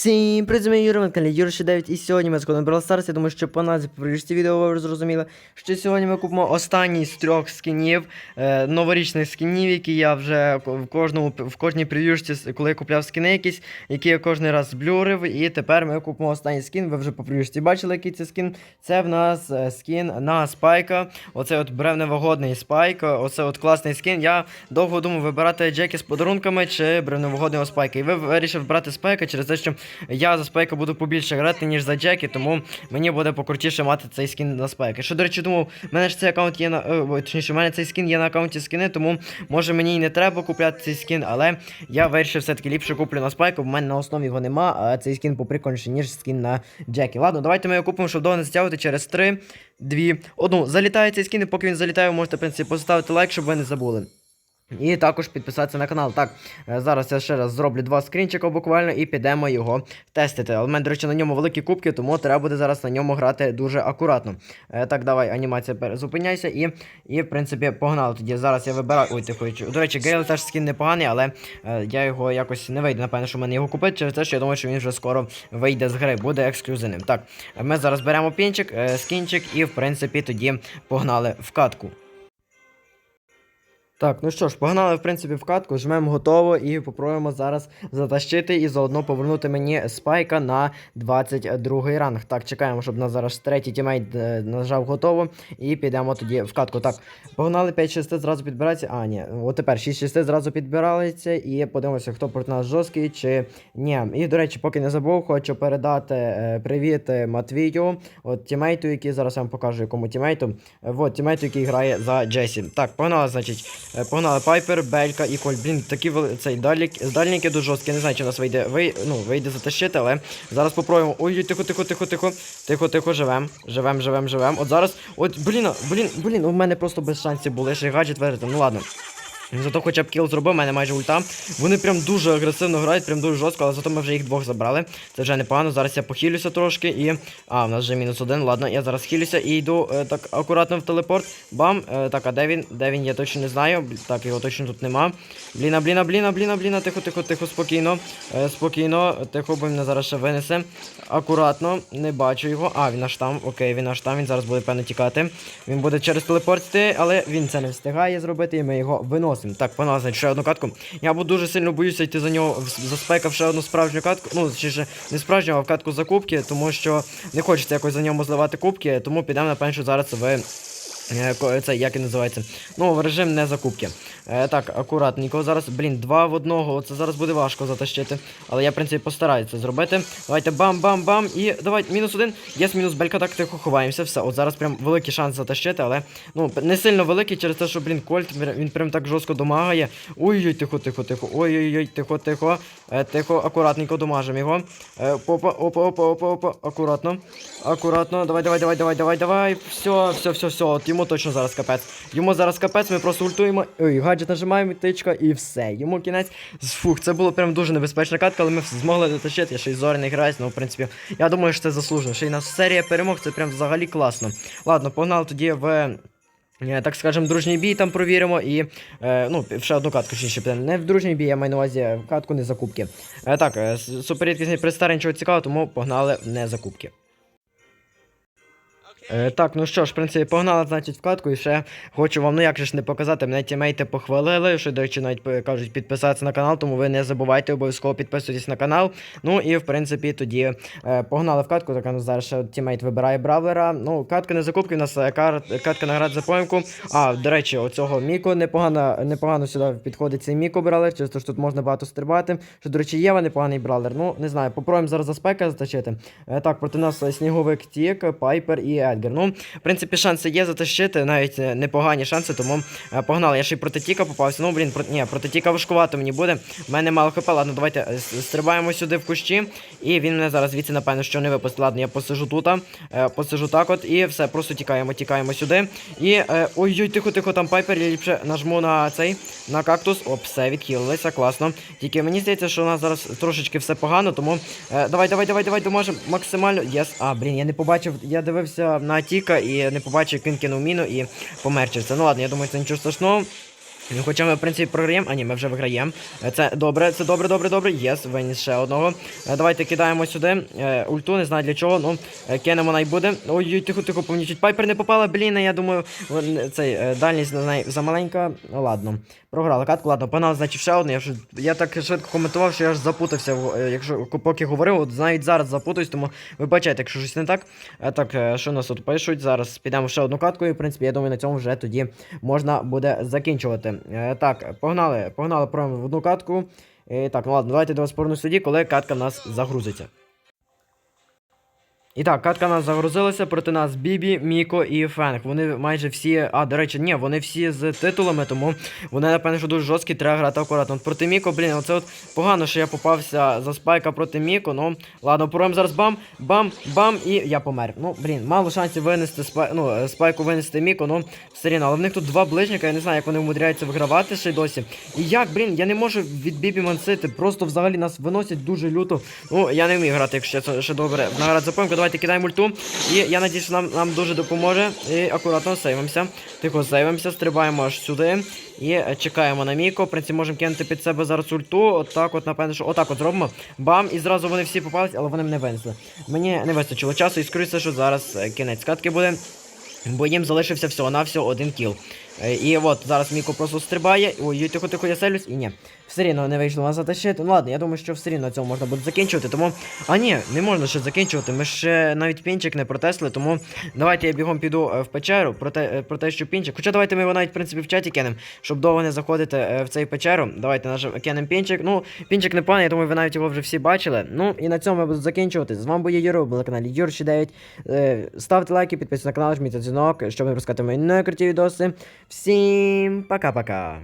Всім привіт, з вами Юра, на каналі Юра 9 і сьогодні ми з кодом Brawl Stars. Я думаю, що по назві по прижці відео ви зрозуміли, що сьогодні ми купимо останній з трьох скінів, е, новорічних скінів, які я вже в кожному в кожній прев'юшці, коли я купляв скіни якісь, які я кожен раз блюрив. І тепер ми купимо останній скін. Ви вже по прев'юшці бачили, який це скін. Це в нас е, скін на спайка. Оце от бревневогодний спайк. Оце от класний скін. Я довго думав вибирати Джекі з подарунками чи бревневогодного спайка. І ви вирішив брати спайка через те, що я за спайка буду побільше грати, ніж за Джекі, тому мені буде покрутіше мати цей скін на спайка. Що, до речі, думав, в мене ж цей аккаунт є на. е, точніше, в мене цей скін є на аккаунті скини, тому може мені і не треба купляти цей скін, але я вирішив все-таки ліпше куплю на спайку, в мене на основі його нема, а цей скін поприкольніший, ніж скін на Джекі. Ладно, давайте ми його купимо, щоб довго не затягувати через 3, 2, 1. Залітає цей скін, і поки він залітає, ви можете, в принципі, поставити лайк, щоб ви не забули. І також підписатися на канал. Так, е, зараз я ще раз зроблю два скрінчика буквально і підемо його тестити. Але в мене, до речі, на ньому великі кубки, тому треба буде зараз на ньому грати дуже акуратно. Е, Так, давай, анімація перезупиняйся і, і, в принципі, погнали тоді. Зараз я вибираю. Ой, тихо. чу- До речі, Гейл теж скін непоганий, але е, я його якось не вийде, напевно, що мене його купити, через те, що я думаю, що він вже скоро вийде з гри, буде ексклюзивним. Так, ми зараз беремо пінчик, скінчик і, в принципі, тоді погнали в катку. Так, ну що ж, погнали, в принципі, в катку, жмемо готово і попробуємо зараз затащити і заодно повернути мені спайка на 22 ранг. Так, чекаємо, щоб нас зараз третій тімейт е, нажав готово. І підемо тоді в катку. Так, погнали 5-6 зразу підбирається. А, ні, от тепер 6-6 зразу підбиралися, і подивимося, хто проти нас жорсткий чи ні. І, до речі, поки не забув, хочу передати е, привіт е, Матвію, от тімейту, який зараз я вам покажу, якому тімейту. От тімейту, який грає за Джесі. Так, погнали, значить. Е, Погнали Пайпер, Белька і Коль. Блін, такі цей дальник, дальники дуже жорсткі. Не знаю, чи нас вийде вий... ну, вийде затащити, але зараз попробуємо. Ой, тихо, тихо, тихо, тихо. Тихо, тихо, живем. Живем, живем, живем. От зараз. От, блін, блін, блін, у мене просто без шансів були. Ще гаджет виграти. Ну ладно. Зато хоча б кіл зробив, у мене майже ульта. Вони прям дуже агресивно грають, прям дуже жорстко, але зато ми вже їх двох забрали. Це вже непогано. Зараз я похилюся трошки і. А, у нас вже мінус один. Ладно, я зараз хилюся і йду е, так акуратно в телепорт. Бам. Е, так, а де він? Де він? Я точно не знаю. Так, його точно тут нема. Бліна, бліна, бліна, бліна, бліна. Тихо, тихо, тихо, спокійно. Е, спокійно. Тихо, бо мене зараз ще винесе. Акуратно, не бачу його. А, він аж там. Окей, він аж там. Він зараз буде певно тікати. Він буде через телепорт йти, але він це не встигає зробити, і ми його виносимо. Так, погнали, ще одну катку. Я бо дуже сильно боюся йти за нього в- за спека ще одну справжню катку. Ну, чи ж не справжню, а в катку за кубки, тому що не хочеться якось за ньому зливати кубки, тому підемо напевно, що зараз в. Е, Це як і називається? Ну, режим не закупки. Е, так, акуратненько. Зараз, блін, два в одного. Це зараз буде важко затащити. Але я, в принципі, постараюся це зробити. Давайте бам-бам-бам. І давай, мінус один. Єс, мінус белька, так тихо ховаємося. Все. От зараз прям великий шанс затащити, але ну, не сильно великий через те, що, блін, Кольт, він прям так жорстко домагає. Ой-ой, тихо, тихо, тихо. Ой-ой-ой, тихо, тихо. Е, тихо, акуратненько домажемо його. Е, опа, опа, опа, опа, опа. Акуратно. Акуратно. Давай, давай, давай, давай, давай, давай. Все, все, все, все. От йому точно зараз капець. Йому зараз капець, ми просто ультуємо. Ой, гаджет нажимаємо, тичка і все. Йому кінець. Фух, це було прям дуже небезпечна катка, але ми змогли дотащити. Я ще й зоряний граюсь, ну, в принципі, я думаю, що це заслужено. Ще й нас серія перемог, це прям взагалі класно. Ладно, погнали тоді в. е, Так скажем, дружній бій там провіримо і. Е, ну, ще одну катку ще підемо. Не в дружній бій, я маю на увазі в катку не закупки. Е, так, е, суперрідкісний представ, нічого цікавого, тому погнали не закупки. Е, так, ну що ж, в принципі, погнали, значить, в катку і ще хочу вам, ну як же ж не показати, мене тімейти похвалили, що, до речі, навіть е, кажуть підписатися на канал, тому ви не забувайте обов'язково підписуйтесь на канал. Ну і в принципі тоді е, погнали в катку, так ну, зараз ще тімейт вибирає бравлера. Ну, катка не закупки, у нас е, кар... катка наград за поїмку. А, до речі, оцього Міко непогано, непогано сюди підходить цей Міко бралер, через те, що тут можна багато стрибати. Що, до речі, Єва непоганий бралер. Ну, не знаю, попробуємо зараз за спека затащити. Е, так, проти нас сніговик Тік, Пайпер і Едгар. Ну, в принципі, шанси є затащити, навіть е, непогані шанси, тому е, погнали. Я ще й проти Тіка попався. Ну, блін, про... ні, проти Тіка важкувато мені буде. У мене мало хп. Ладно, давайте е, стрибаємо сюди в кущі. І він мене зараз звідси, напевно, що не випустить. Ладно, я посижу тут, посижу так от, і все, просто тікаємо, тікаємо сюди. І. Ой-ой, тихо, тихо, там пайпер, я ліпше нажму на цей, на кактус. Оп, все, відхилилися, класно. Тільки мені здається, що у нас зараз трошечки все погано, тому. Давай, давай, давай, давай, доможемо максимально. Єс. А, блін, я не побачив, я дивився на Тіка і не побачив, як він кинув міну і померчив. Це ну ладно, я думаю, це нічого страшного. Ну, Хоча ми, в принципі, програємо. А ні, ми вже виграємо. Це добре, це добре, добре, добре. Єс, виніс ще одного. Е, Давайте кидаємо сюди. Е, Ульту, не знаю для чого. Ну, е, кинемо найбуде. Ой-ой, тихо, тихо, повнічуть. Пайпер не попала, блін, я думаю, цей дальність на неї замаленька. Ну ладно. Програла катку, ладно, погнали, значить, ще одне. Я, ж, я так швидко коментував, що я аж запутався, якщо поки говорив, от навіть зараз запутаюсь, тому вибачайте, якщо щось не так. Так, що нас тут пишуть? Зараз підемо ще одну катку, і в принципі, я думаю, на цьому вже тоді можна буде закінчувати. Е, Так, погнали, погнали прямо в одну катку. Е, Так, ну ладно, давайте до вас повернусь коли катка в нас загрузиться. І так, катка нас загрузилася проти нас Бібі, Міко і Фенг. Вони майже всі. А, до речі, ні, вони всі з титулами, тому вони, напевно, що дуже жорсткі, треба грати акуратно. От Проти Міко, блін, оце от погано, що я попався за спайка проти Міко. Ну, ладно, пробуємо зараз бам, бам, бам, і я помер. Ну, блін, мало шансів винести спай... ну, е, спайку винести Міко, ну, все рівно. Але в них тут два ближника, я не знаю, як вони вмудряються вигравати ще й досі. І як, блін, я не можу від Бібі мансити, просто взагалі нас виносять дуже люто. Ну, я не вмію грати, якщо це ще добре. Наград запомка, давайте кидаємо ульту. І я надіюсь, що нам, нам дуже допоможе. І акуратно сейвимося. Тихо сейвимося, стрибаємо аж сюди. І е, чекаємо на Міко. В принципі, можемо кинути під себе зараз ульту. Отак, от, напевно, що отак от зробимо. Бам! І зразу вони всі попались, але вони мене винесли. Мені не вистачило часу, і скоріше, що зараз е, кінець катки буде. Бо їм залишився всього на всього один кіл. Е, І от зараз Міко просто стрибає. Ой, тихо, тихо, я селюсь, і ні. Все рівно не вийшло нас затащити. Ну ладно, я думаю, що все рівно на цьому можна буде закінчувати. Тому. А ні, не можна ще закінчувати. Ми ще навіть пінчик не протесли, тому давайте я бігом піду е, в печеру про те, е, про те, що пінчик. Хоча давайте ми його навіть в принципі в чаті кинемо, щоб довго не заходити в цей печеру. Давайте нажим кинемо пінчик. Ну, пінчик не поганий, я думаю, ви навіть його вже всі бачили. Ну і на цьому я буду закінчувати. З вами був Юро, був на каналі Юрші 9. Е, ставте лайки, підписуйтесь на канал, жміть дзвінок, щоб не пропускати мої найкруті відоси. Всім пока-пока.